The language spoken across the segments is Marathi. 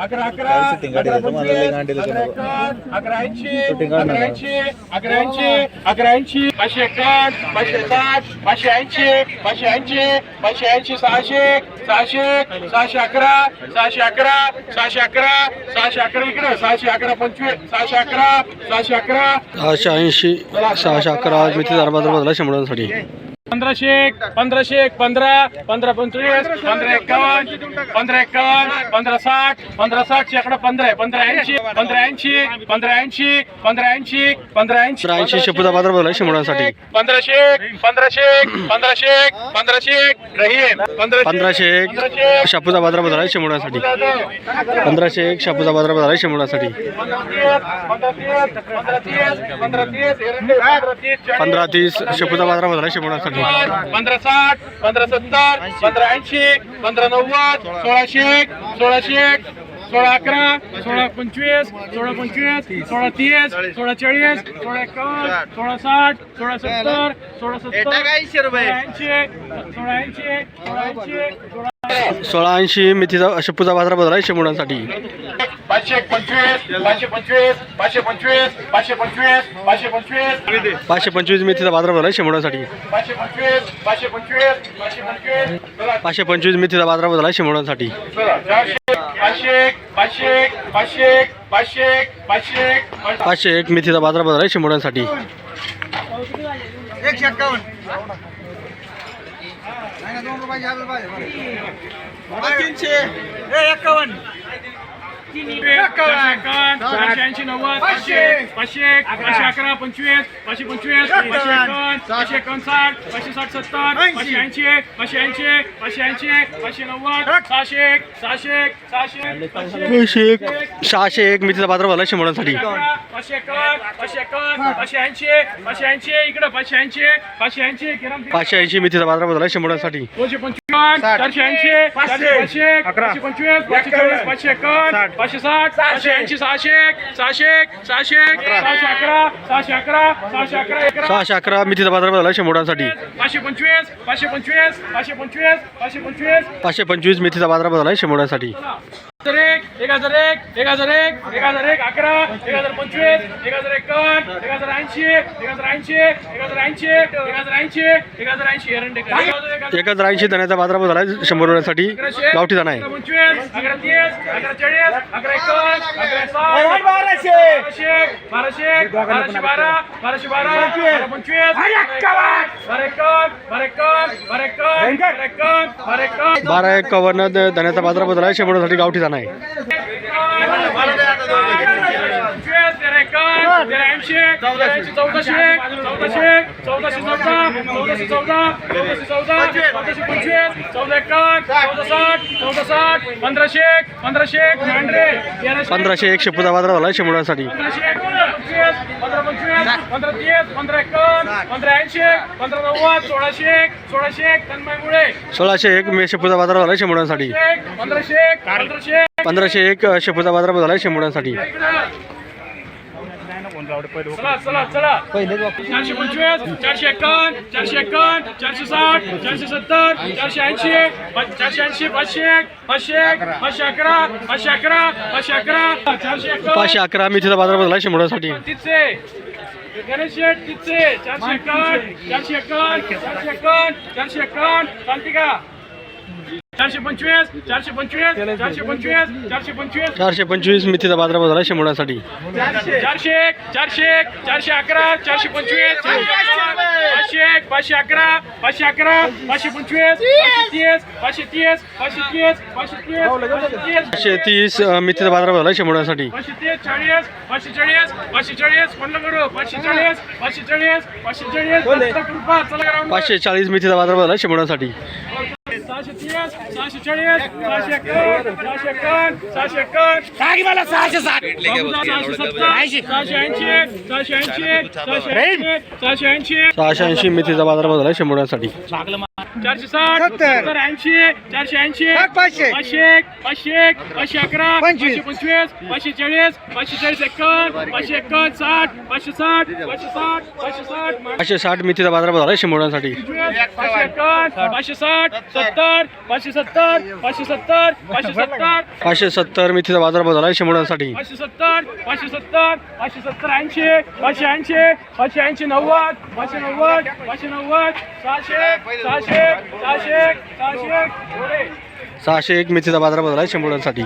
अकरा अकरा अकरा अकरा ऐंशी अकरा ऐंशी अकरा ऐंशी अकरा ऐंशी पाचशे एकावन्न पाचशे साठ पाचशे ऐंशी पाचशे ऐंशी पाचशे ऐंशी सहाशे सहाशे सहाशे अकरा सहाशे अकरा सहाशे अकरा सहाशे अकरा इकडे सहाशे अकरा पंचवीस सहाशे अकरा सहाशे अकरा. सहाशे ऐंशी सहाशे अकरा बदला शंभरासाठी पंधराशे एक पंधराशे एक पंधरा पंधरा पंचवीस पंधरा एकावन्न पंधरा एकावन्न पंधरा साठ पंधरा साठ शेकडा पंधरा आहे पंधरा ऐंशी पंधरा ऐंशी पंधरा ऐंशी पंधरा ऐंशी पंधरा ऐंशी ऐंशी शेपूचा बाजार बदला शंभरासाठी पंधराशे एक पंधराशे एक पंधराशे एक पंधराशे एक रहीम पंधराशे एक शापूचा बाजार बदला शंभरासाठी पंधराशे एक शापूचा बाजार बदला शंभरासाठी पंधरा तीस शेपूचा बाजार बदला शंभरासाठी पंधरा साठ पंधरा सत्तर पंधरा ऐंशी. पंधरा नव्वद सोळाशे एक सोळाशे एक सोळा अकरा सोळा पंचवीस सोळा पंचवीस सोळा तीस सोळा चाळीस सोळा एकावन्न सोळा साठ सोळा सत्तर सोळा सत्तर ऐंशी सोळा ऐंशी सोळा ऐंशी सोळा सोळा ऐंशी मेथीचा शेपूचा बाजार बदला शंभरासाठी पाचशे पंचवीस पाचशे पंचवीस पाचशे पंचवीस पाचशे पंचवीस पाचशे पंचवीस. पाचशे पंचवीस मेथीचा बाजार बदला शंभरासाठी पाचशे पंचवीस पाचशे पंचवीस पाचशे पंचवीस. पाचशे पंचवीस मेथीचा बाजार चारशे पाचशे एक, पाचशे एक, पाचशे एक, पाचशे एक, पाचशे एक, पाचशे. पाचशे एक मेथीचा बाजार बदला शंभरासाठी एकशे एक्कावन्न. तीनशे. ए, एक्कावन्न. ऐंशी नव्वद पाचशे. पाचशे एक, पाचशे अकरा पंचवीस पाचशे पंचवीस पाचशे एकावन्न पाचशे साठ पाचशे साठ सत्तर पाचशे ऐंशी पाचशे ऐंशी पाचशे ऐंशी पाचशे नव्वद सहाशे एक सहाशे एक सहाशे एक सहाशे एक मेथीचा बाजार बदला शंभरासाठी अकरा, पाचशे एकावन्न पाचशे एकावन्न पाचशे ऐंशी पाचशे ऐंशी इकडे पाचशे ऐंशी पाचशे ऐंशी किरण पाचशे ऐंशी मेथीचा बाजार बदला शंभरासाठी दोनशे पंचवीस चारशे ऐंशी चारशे पाचशे पाचशे पंचवीस पाचशे चाळीस पाचशे एकावन्न पाचशे साठ पाचशे ऐंशी सहाशे एक सहाशे एक सहाशे सहाशे अकरा सहाशे अकरा सहाशे अकरा अकरा सहाशे अकरा मेथीचा बाजार बदला शंभरासाठी पाचशे पंचवीस पाचशे पंचवीस पाचशे पंचवीस पाचशे पंचवीस. पाचशे पंचवीस मेथीचा बाजार बदला शंभरासाठी हजार एक एक हजार एक एक हजार एक एक हजार एक अकरा एक हजार पंचवीस एक हजार एकावन्न एक हजार ऐंशी एक हजार ऐंशी एक हजार ऐंशी एक हजार ऐंशी एक हजार ऐंशी एरंडे एक हजार ऐंशी धण्याचा बाजार बदला शंभर रुपयासाठी गावठी दाणा आहे पंचवीस अकरा तीस अकरा चाळीस अकरा एकावन्न अकरा साठ बाराशे बाराशे बाराशे बारा बाराशे बारा पंचवीस बारा एकावन्न बारा एकावन्न बारा एकावन्न एकावन्न बाजार बदला शंभरसाठी गावठी आहे चौदाशे साठ पंधराशे एक शेपूचा बाजार एक पंचवीस पंधरा तीस पंधरा एकावन्न पंधरा ऐंशी पंधरा नव्वद सोळाशे एक सोळाशे एक तन्मयमुळे सोळाशे एक मे शेपूचा बाजार शंभरासाठी एक पंधराशे एक पंधराशे पंधराशे एक शेपूचा बाजार चला चला चला. चारशे पंचवीस चारशे चारशे साठ चारशे सत्तर चारशे ऐंशी चारशे ऐंशी पाचशे एक पाचशे एक पाचशे अकरा पाचशे अकरा पाचशे अकरा चारशे पाचशे अकरा मेथीचा बाजार बदला शंभरासाठी तिथचे गणेश शेठ तिथचे चारशे चारशे चारशे चारशे एकावन्न क्रांतिका चारशे पंचवीस चारशे पंचवीस चारशे पंचवीस चारशे पंचवीस. चारशे पंचवीस मेथीचा बाजार बदला शंभरासाठी चारशे एक चारशे एक चारशे अकरा चारशे पंचवीस पाचशे एक पाचशे अकरा पाचशे अकरा पाचशे पंचवीस तीस पाचशे तीस पाचशे तीस पाचशे तीस पाचशे तीस मेथीचा बाजार बदला शंभरासाठी पाचशे तीस चाळीस पाचशे चाळीस पाचशे चाळीस म्हणलं करू पाचशे चाळीस पाचशे चाळीस पाचशे चाळीस. पाचशे चाळीस मेथीचा बाजार शंभरासाठी सहाशे चाळीस सहाशे एकावन्न सहाशे एकावन्न सहाशे एकावन्न मला सहाशे साठ सहाशे सत्तर सहाशे ऐंशी सहाशे ऐंशी सहाशे ऐंशी सहाशे ऐंशी सहाशे ऐंशी मेथीचा बाजार बदला शंभरासाठी चारशे साठ सत्तर ऐंशी चारशे ऐंशी पाचशे. पाचशे एक पाचशे पाचशे अकरा पाचशे पंचवीस पाचशे चाळीस पाचशे चाळीस एकावन्न पाचशे एकावन्न साठ पाचशे साठ पाचशे साठ पाचशे साठ पाचशे साठ मेथीचा बाजार बदला शंभरासाठी पाचशे एकावन्न पाचशे साठ सत्तर पाचशे सत्तर पाचशे सत्तर पाचशे सत्तर पाचशे सत्तर मेथीचा बाजारभाव झाला शेंबुडांसाठी पाचशे सत्तर पाचशे सत्तर पाचशे सत्तर ऐंशी पाचशे ऐंशी पाचशे ऐंशी नव्वद पाचशे नव्वद पाचशे नव्वद सहाशे सहाशे सहाशे सहाशे. सहाशे एक मेथीचा बाजारभाव झाला आहे ऐंशी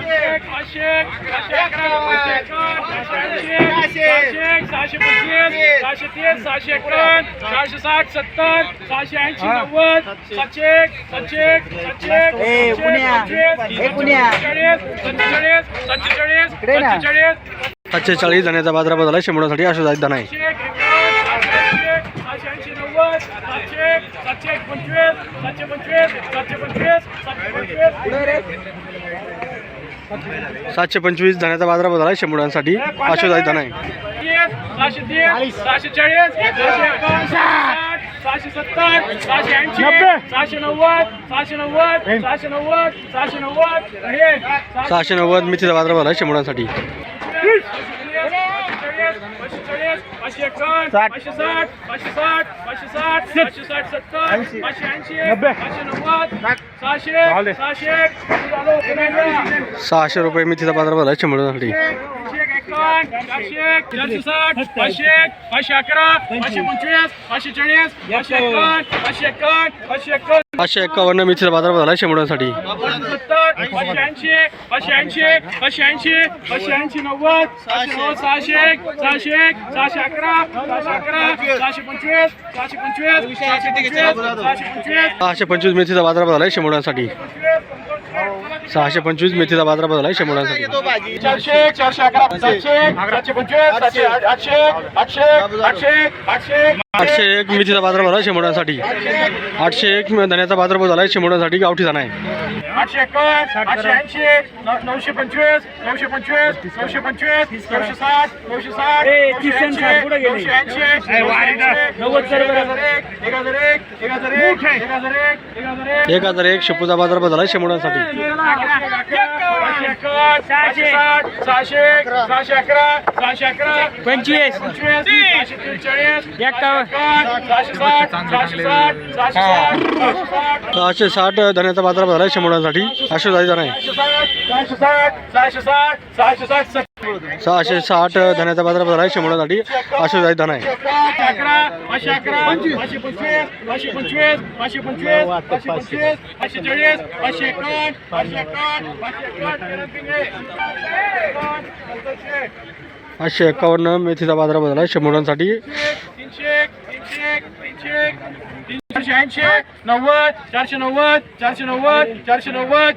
सहाशे पंचवीस सहाशे तीस सहाशे एकावन्न सहाशे साठ सत्तर सहाशे ऐंशी नव्वद सातशे जाण्याचा शेंबुडांसाठी अशा दाना आहे सातशे सातशे एक, पंचवीस सातशे पंचवीस सातशे पंचवीस सातशे पंचवीस. सातशे पंचवीस झाला आहे शेंबुडांसाठी अशा दाना आहे सहाशे तीस सहाशे चाळीस सहाशे एकावन्न सहाशे सत्तर सहाशे ऐंशी सहाशे नव्वद सहाशे नव्वद सहाशे नव्वद सहाशे नव्वद हे, सहाशे नव्वद मेथीचा बाजारभाव झाला आहे सहाशे रुपये मी तिचा झाला भरला शेंबुडांसाठी चारशे साठ पाचशे पाचशे अकरा पाचशे पंचवीस पाचशे चाळीस पाचशे एकावन्न पाचशे एकावन्न पाचशे पाचशे झाला सत्तर पाचशे ऐंशी पाचशे ऐंशी पाचशे ऐंशी पाचशे ऐंशी नव्वद सहाशे नव्वद सहाशे एक सहाशे एक सहाशे अकरा सहाशे अकरा सहाशे पंचवीस सहाशे पंचवीस सहाशे पंचवीस सहाशे पंचवीस. मेथीचा बाजारभाव झाला शेंबुडांसाठी सहाशे पंचवीस मेथीचा बाजारभाव झाला आहे शेंबुडांसाठी चारशे चारशे अकरा सातशे सातशे पंचवीस सातशे आठशे आठशे आठशे आठशे. आठशे एक मेथीचा बाजारभाव झाला आहे शेंबुडांसाठी आठशे एक धन्याचा बाजारभाव झाला आहे शेंबुडांसाठी गावठी दाना आहे. आठशे एकावन्न आठशे ऐंशी नऊ- नऊशे पंचवीस नऊशे पंचवीस नऊशे पंचवीस नऊशे साठ नऊशे साठ नऊशे ऐंशी नऊशे ऐंशी नव्वद एक हजार एक एक हजार एक एक हजार एक एक हजार एक एक हजार एक. एक हजार एक शेपूचा बाजारभाव झाला आहे शेंबुडांसाठी सहाशे साठ अकरा सहाशे अकरा पंचवीस सहाशे त्रेचाळीस सहाशे धन्याचा बाजारभाव झाला शेंबुडांसाठी अशोक दाना आहे सहाशे साठ सहाशे साठ सहाशे साठ सहाशे साठ धन्याचा बाजारभाव झाला आहे शेंबुडांसाठी अशोक दाना आहे. अकरा पाचशे एकावन्न मेथीचा बाजारभाव झाला आहे शेंबुडांसाठी तीनशे तीनशे तीनशे चारशे ऐंशी नव्वद चारशे नव्वद चारशे नव्वद चारशे नव्वद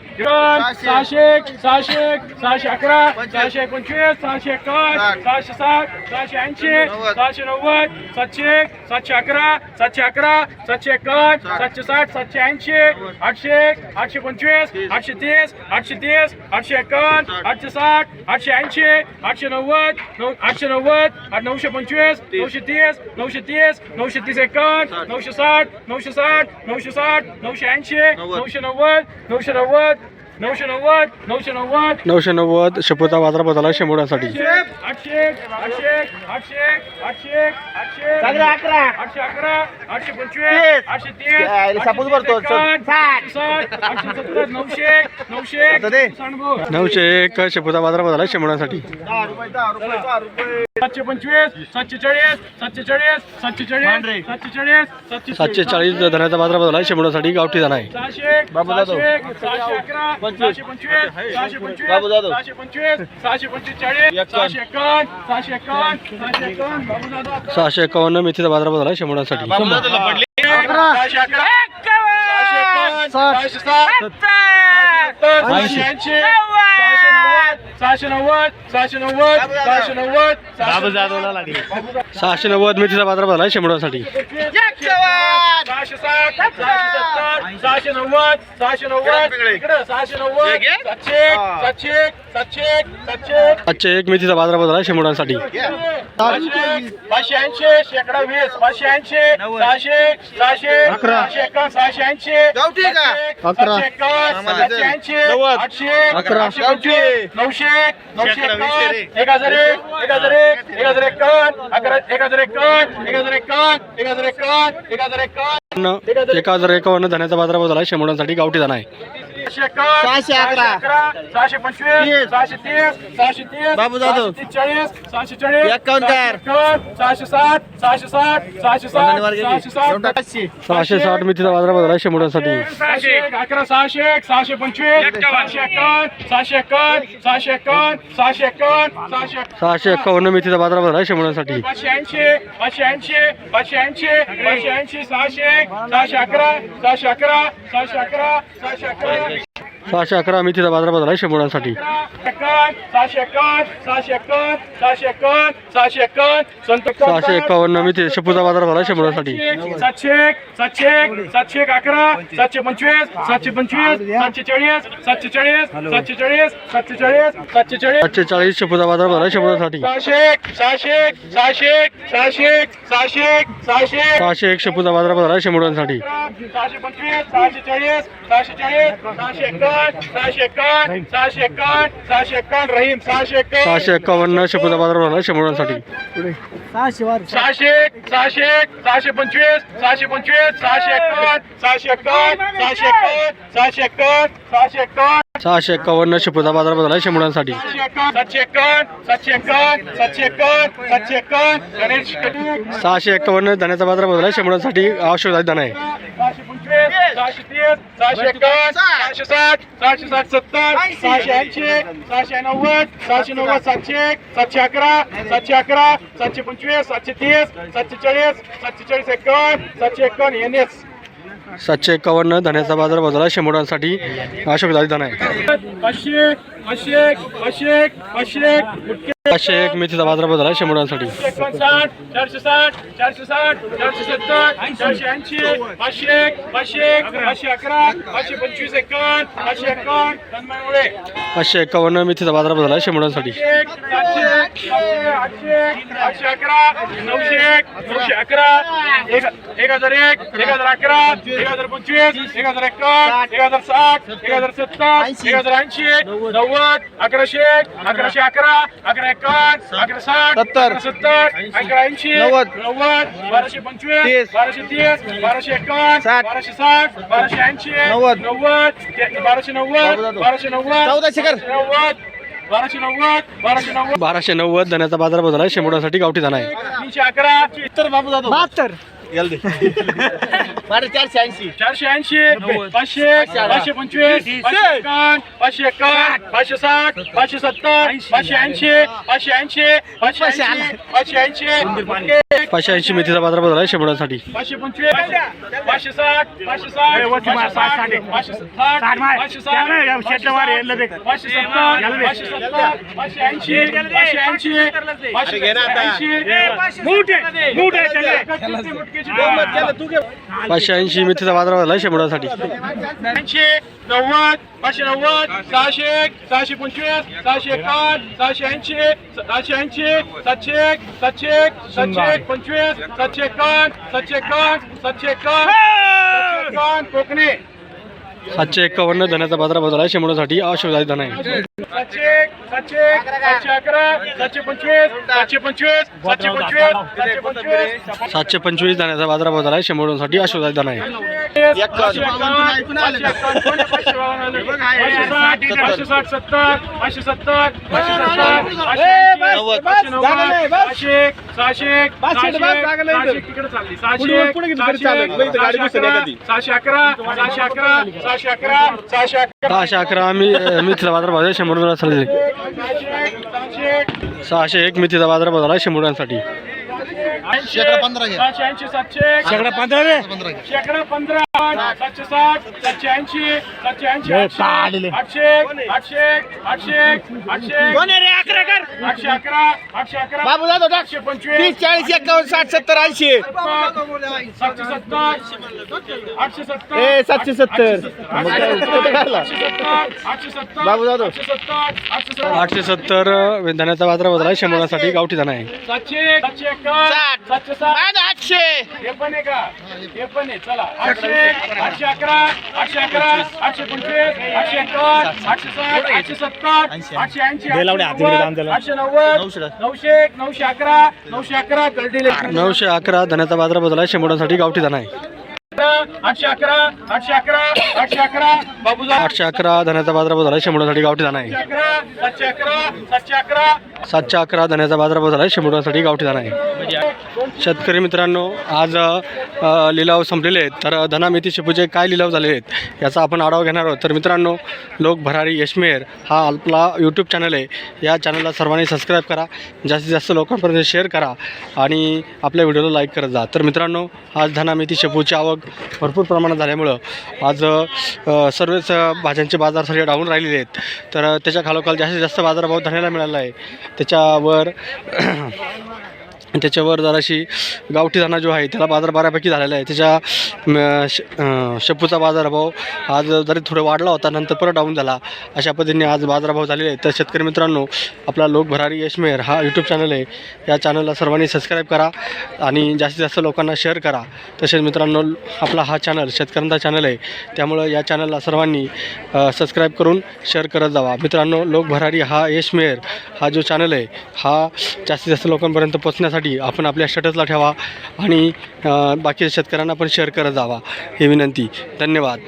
सहाशे. सहाशे सहाशे अकरा सहाशे पंचवीस सहाशे एकावन्न सहाशे साठ सहाशे ऐंशी सहाशे नव्वद सातशे सातशे अकरा सातशे अकरा सातशे एकावन्न सातशे साठ सातशे ऐंशी आठशे आठशे पंचवीस आठशे तीस आठशे तीस आठशे एकावन्न आठशे साठ आठशे ऐंशी आठशे नव्वद नऊ आठशे नव्वद नऊशे पंचवीस नऊशे तीस नऊशे तीस नऊशे तीस एकावन्न नऊशे साठ नऊशे साठ नऊशे साठ नऊशे ऐंशी नऊशे नव्वद नऊशे नव्वद. नऊशे नव्वद नऊशे नव्वद. नऊशे नव्वद शेपूचा बाजारभाव झाला आहे शेंबुडांसाठी आठशे आठशे आठशे आठशे आठशे. अकरा. आठशे अकरा आठशे पंचवीस आठशे तीस नऊशे नऊशे नऊशे एक झाला दहा रुपये दहा रुपये सातशे पंचवीस सातशे चाळीस सातशे चाळीस सातशे चाळीस सातशे चाळीस सातशे सातशे चाळीस धन्याचा बाजारभाव झाला आहे शेंबुडांसाठी गावठी दाना आहे. सहाशे. सहाशे अकरा. पंचवीस. सहाशे पंचवीस बाबू जाधव. सहाशे पंचवीस सहाशे पंचवीस चाळीस सहाशे एकावन्न सहाशे एकावन्न सहाशे एकावन्न. बाबू जाधव सहाशे एकावन्न मेथीचा बाजारभाव झाला आहे शेंबुडांसाठी सहाशे नव्वद सहाशे नव्वद सहाशे नव्वद बाबू जाधवला सहाशे नव्वद मेथीचा बाजारभाव झाला आहे शेंबुडांसाठी सहाशे साठ सहाशे सत्तर सहाशे नव्वद सहाशे नव्वद. इकडं सहाशे नव्वद सातशे सातशे सातशे सातशे पाचशे एक मेथीचा बाजारभाव झाला आहे शेंबुडांसाठी पाचशे पाचशे ऐंशी शेकडा वीस पाचशे ऐंशी सहाशे सहाशे सहाशे सहाशे ऐंशी? अकरा. ऐंशी आठशे अकरा. आठशे नऊशे एकावन्न एक हजार एक एक हजार एक एक हजार एकावन्न अकरा एक हजार एकावन्न एक हजार एकावन्न एक हजार एकावन्न एक हजार एकावन्न एक हजार एकावन्न धन्याचा बाजारभाव झाला आहे शेंबुडांसाठी गावठी दाना आहे सहाशे एकावन्न अकरा. सहाशे पंचवीस. सहाशे तीस सहाशे तीस बाबू जाधव. चाळीस सहाशे चाळीस एकावन्न. एकावन्न सहाशे साठ सहाशे साठ सहाशे साठ सहाशे साठ पाचशे सहाशे साठ मेथीचा बाजारभाव झाला शेंबुडांसाठी सहाशे एक, अकरा सहाशे एक, सहाशे पंचवीस सहाशे एकावन्न सहाशे एकावन्न सहाशे एकावन्न सहाशे एकावन्न सहाशे एकावन्न. सहाशे एक्कावन्न मेथीचा बाजारभाव झाला शेंबुडांसाठी पाचशे ऐंशी पाचशे ऐंशी पाचशे ऐंशी पाचशे ऐंशी सहाशे एक, सहाशे अकरा सहाशे अकरा सहाशे अकरा सहाशे अकरा सहाशे अकरा मेथीचा बाजारभाव झाला शेंबुडांसाठी मुलांसाठी सहाशे एकावन्न सहाशे एकावन्न सहाशे एकावन्न सहाशे एकावन्न मेथी शेपूचा बाजारभाव झाला शेंबुडांसाठी सातशे सातशे सातशे अकरा सातशे पंचवीस सातशे पंचवीस सातशे चाळीस सातशे चाळीस सातशे चाळीस सातशे चाळीस सातशे चाळीस सातशे चाळीस शेपूचा बाजार झाला शेंबुडांसाठी सहाशे सहाशे सहाशे सहाशे सहाशे सहाशे सहाशे एक शेपूचा बाजारभाव झाला शेंबुडांसाठी सहाशे पंचवीस सहाशे चाळीस सहाशे चाळीस सहाशे एकावन्न सहाशे एकावन्न सहाशे एकावन्न सहाशे एकावन्न रहीम सहाशे एकावन्न सहाशे एक्कावन्न शेपूचा झाला शेंबुडांसाठी सहाशे एक सहाशे एक सहाशे पंचवीस सहाशे पंचवीस सहाशे एकावन्न सहाशे एकावन्न सहाशे एकावन्न सहाशे एकावन्न सहाशे एकावन्न सहाशे एक्कावन्न शेपूचा बाजारभाव झाला शेंबुडांसाठी सातशे गणेश सहाशे एक्कावन्न धान्याचा बाजारभाव झाला शेंबुडांसाठी आवश्यक दाना आहे सहाशे तीस सहाशे एकावन्न सहाशे साठ सहाशे साठ सत्तर सहाशे ऐंशी सहाशे नव्वद सहाशे नव्वद सातशे एक सातशे अकरा सातशे अकरा सातशे पंचवीस सातशे तीस सातशे चाळीस सातशे चाळीस एकावन्न सातशे एकावन्न एन एस सातशे एक्कावन्न धान्याचा बाजारभाव झाला शेंबुडांसाठी आवश्यक दाना आहे. पाचशे पाचशे एक मेथीचा बाजारभाव झाला शेंबुडांसाठी एकोणसाठ चारशे साठ चारशे साठ चारशे सत्तर चारशे ऐंशी पाचशे एक पाचशे एक पाचशे अकरा पाचशे पंचवीस एकावन्न पाचशे एकावन्न पाचशे एक्कावन्न मेथीचा सातशे आठशे आठशे अकरा नऊशे एक नऊशे अकरा एक एक हजार एक एक हजार अकरा एक हजार पंचवीस एक हजार एकावन्न एक हजार साठ एक हजार सत्तर एक हजार ऐंशी नव्वद अकराशे एक अकराशे अकरा अकरा एकावन्न अकरा साठ सत्तर. सत्तर अकरा ऐंशी नव्वद. नव्वद बाराशे पंचवीस. बाराशे तीस बाराशे एकावन्न साठ. बाराशे साठ बाराशे ऐंशी नव्वद. नव्वद बाराशे नव्वद बाराशे नव्वद. नव्वद बाराशे नव्वद बाराशे नव्वद बाराशे नव्वद धान्याचा बाजारभाव झाला शेंबुडांसाठी गावठी दाना आहे तीनशे अकरा तर बाबू जातो बहात्तर चारशे ऐंशी चारशे ऐंशी पाचशे पाचशे पंचवीस पाचशे एकावन्न पाचशे एकावन्न पाचशे साठ पाचशे सत्तर पाचशे ऐंशी पाचशे ऐंशी पाचशे ऐंशी पाचशे ऐंशी पाचशे ऐंशी मेथीचा बाजारभाव झाला शेंबुडांसाठी पाचशे पंचवीस पाचशे साठ पाचशे साठ पाचशे साठ पाचशे साठ पाचशे साठ पाचशे सत्तर पाचशे सत्तर पाचशे ऐंशी पाचशे ऐंशी पाचशे ऐंशी पाचशे ऐंशी मेथीचा बाजारभाव झाला शेंबुडांसाठी ऐंशी नव्वद पाचशे नव्वद सहाशे एक सहाशे पंचवीस सहाशे एकावन्न सहाशे ऐंशी सहाशे ऐंशी सातशे एक सातशे एक सातशे एक पंचवीस सातशे एकावन्न सातशे एकावन्न सातशे एकावन्न सातशे एकावन्न कोकणी. सातशे एक्कावन्न धान्याचा बाजारभाव झाला शेंबुडांसाठी आवश्यक दाना आहे सातशे अकरा सातशे पंचवीस सातशे पंचवीस सातशे पंचवीस. सातशे पंचवीस पंचवीस धान्याचा बाजारभाव झाला शेंबुडांसाठी आवश्यक दाना आहे पाचशे साठ, सत्तर. पाचशे पाचशे सहाशे सहाशे अकरा सहाशे अकरा सहाशे अकरा सहाशे अकरा सहाशे अकरा. सहाशे अकरा मी मेथीचा बाजारभाव झाला शेंबुडांसाठी सहाशे एक, सहाशे एक मेथीचा बाजारभाव झाला शेंबुडांसाठी शेकडा पंधरा घे. सातशे. ऐंशी सातशे शेकडा पंधरा शेकडा पंधरा सातशे साठ सातशे ऐंशी सातशे ऐंशी आठशे आठशे आठशे आठशे आठशे आठशे अकरा आठशे अकरा. बाबू टाक. आठशे पंचवीस. चाळीस एकावन्न साठ सत्तर ऐंशी. सातशे सत्तर. आठशे सत्तर. ए सातशे सत्तर. आठशे सत्तर. आठशे सत्तर. बाबू जाधव. आठशे सत्तर. धान्याचा बाजारभाव झाला शेंबुडांसाठी गावठी दाना आहे. सातशे सातशे एकावन्न आठशे. हे पण आहे का? हे पण आहे. चला. आठशे. आठशे अकरा आठशे अकरा आठशे पंचवीस आठशे एकावन्न आठशे साठ आठशे सत्तर आठशे ऐंशी आठशे नव्वद नऊशे. एक नऊशे अकरा नऊशे अकरा गर्दीले नऊशे अकरा धान्याचा बाजारभाव झाला शेंबुडांसाठी गावठी दाना आहे. आठशे अकरा आठशे अकरा आठशे अकरा बाबूजा आठशे अकरा धन्याचा बाजारभाव झाला शेंबुडासाठी गावठी दाणा आहे. सातशे अकरा सातशे अकरा. सातशे धन्याचा बाजारभाव झाला शेंबुडासाठी गावठी दाणा आहे. शेतकरी मित्रांनो आज लिलाव संपलेले आहेत. तर धना मेथी शेपूचे काय लिलाव झालेले आहेत याचा आपण आढावा घेणार आहोत. तर मित्रांनो लोक भरारी यशमेर हा आपला यूट्यूब चॅनल आहे. या चॅनलला सर्वांनी सबस्क्राईब करा. जास्तीत जास्त लोकांपर्यंत शेअर करा आणि आपल्या व्हिडिओला लाईक करत जा. तर मित्रांनो आज धना मेथी शेपूची आवक भरपूर प्रमाणात झाल्यामुळं आज सर्वच भाज्यांचे बाजार सगळे डाऊन राहिलेले आहेत. तर त्याच्या खालोखाल जास्तीत जास्त बाजारभाव धनाला मिळाला आहे. त्याच्यावर त्याच्यावर जराशी गावठी धाना जो आहे त्याला बाजार बऱ्यापैकी झालेला आहे. त्याच्या श शेपूचा बाजारभाव आज जरी थोडं वाढला होता नंतर परत डाऊन झाला. अशा पद्धतीने आज बाजारभाव झालेले आहेत. तर शेतकरी मित्रांनो आपला लोक भरारी यशमेर हा यूट्यूब चॅनल आहे. या चॅनलला सर्वांनी सबस्क्राईब करा आणि जास्तीत जास्त लोकांना शेअर करा. तसेच मित्रांनो आपला हा चॅनल शेतकऱ्यांचा चॅनल आहे. त्यामुळं या चॅनलला सर्वांनी सबस्क्राईब करून शेअर करत जावा. मित्रांनो लोक भरारी हा यशमेर हा जो चॅनल आहे हा जास्तीत जास्त लोकांपर्यंत पोचण्यासाठी आपण आपल्या स्टेटसला ठेवा आणि बाकीच्या बाकी शेतकऱ्यांना पण शेअर करत जावा. ही विनंती. धन्यवाद.